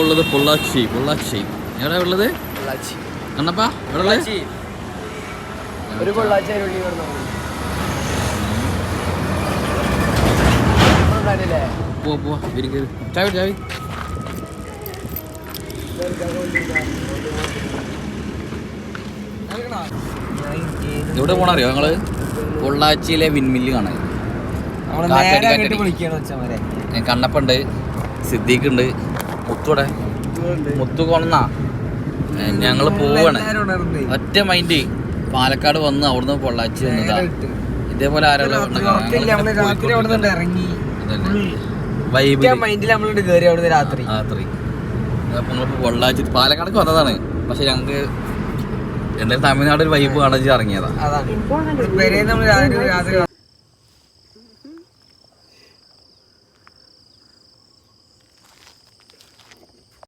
ഉള്ളത് പൊള്ളാച്ചി പൊള്ളാച്ചി. എവിടെ ഉള്ളത്? കണ്ണപ്പാ എവിടെ ഉള്ളത് ഒരു പൊള്ളാച്ചി ചാവി ചാവി. എവിടെ പോണറിയോ ഞങ്ങൾ പൊള്ളാച്ചിയിലെ വിൻമില്ല് കാണാൻ. കണ്ണപ്പുണ്ട് സിദ്ദീഖ് ഉണ്ട് മുത്തുടെ മുത്തു കൊണന്നാ ഞങ്ങൾ പോവാണ്. ഒറ്റ മൈൻഡ് പാലക്കാട് വന്ന് അവിടുന്ന് പൊള്ളാച്ചി വന്നതാ. ഇതേപോലെ ആരാളെ രാത്രി രാത്രി നമ്മളിപ്പോ പൊള്ളാച്ചി പാലക്കാട് വന്നതാണ്. പക്ഷെ ഞങ്ങക്ക് എന്തായാലും തമിഴ്നാട് ഒരു വൈബ് കാണാൻ ഇറങ്ങിയതാ.